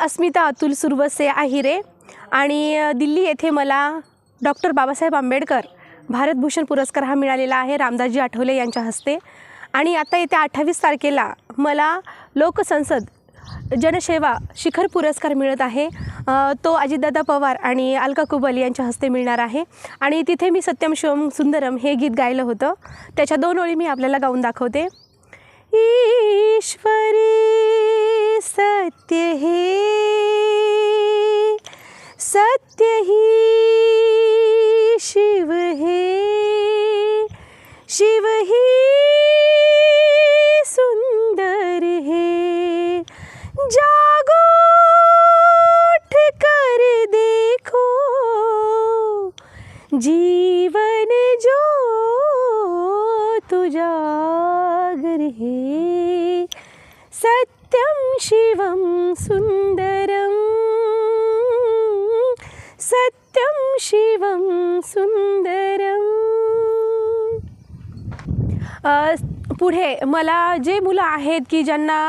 अस्मिता अतुल सुरवसे आहिरे आणि दिल्ली येथे मला डॉक्टर बाबासाहेब आंबेडकर भारतभूषण पुरस्कार हा मिळालेला आहे रामदासजी आठवले यांच्या हस्ते. आणि आता येत्या अठ्ठावीस तारखेला मला लोकसंसद जनसेवा शिखर पुरस्कार मिळत आहे. तो अजितदादा पवार आणि अलका कुबल यांच्या हस्ते मिळणार आहे. आणि तिथे मी सत्यम शिवम सुंदरम हे गीत गायलं होतं. त्याच्या दोन ओळी मी आपल्याला गाऊन दाखवते. ईश्वरी सत्य हे। सत्य ही शिव हे। शिव ही सुंदर हे। जागो कर देखो। जीवन जो तुजागर हे सत्यम शिवम सुंदरम सत्यम शिवम सुंदरम पुढे मला जे मुलं आहेत की ज्यांना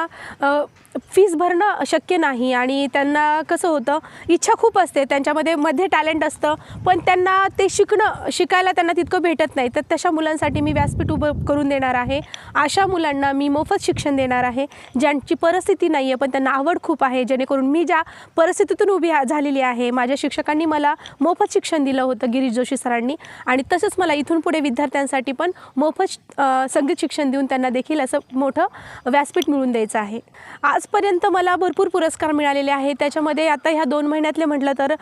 फीज फीस भरणं शक्य नाही आणि त्यांना कसं होतं इच्छा खूप असते त्यांच्यामध्ये मध्ये टॅलेंट असतं पण त्यांना ते शिकणं शिकायला त्यांना तितकं भेटत नाही. तर तशा मुलांसाठी मी व्यासपीठ उभं करून देणार आहे. अशा मुलांना मी मोफत शिक्षण देणार आहे ज्यांची परिस्थिती नाही आहे पण त्यांना आवड खूप आहे जेणेकरून मी ज्या परिस्थितीतून उभी झालेली आहे माझ्या शिक्षकांनी मला मोफत शिक्षण दिलं होतं गिरीश जोशी सरांनी. आणि तसंच मला इथून पुढे विद्यार्थ्यांसाठी पण मोफत संगीत शिक्षण देऊन त्यांना देखील असं मोठं व्यासपीठ मिळून द्यायचं आहे. आजपर्यंत मला भरपूर पुरस्कार मिळालेले आहेत. त्याच्यामध्ये आता ह्या दोन महिन्यातले म्हटलं तर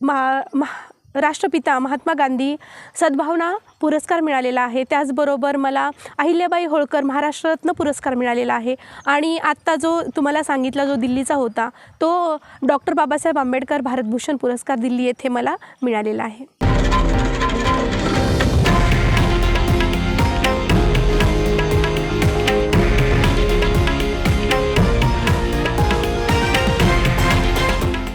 महा महा राष्ट्रपिता महात्मा गांधी सद्भावना पुरस्कार मिळालेला आहे. त्याचबरोबर मला अहिल्याबाई होळकर महाराष्ट्ररत्न पुरस्कार मिळालेला आहे. आणि आत्ता जो तुम्हाला सांगितला जो दिल्लीचा होता तो डॉक्टर बाबासाहेब आंबेडकर भारतभूषण पुरस्कार दिल्ली येथे मला मिळालेला आहे.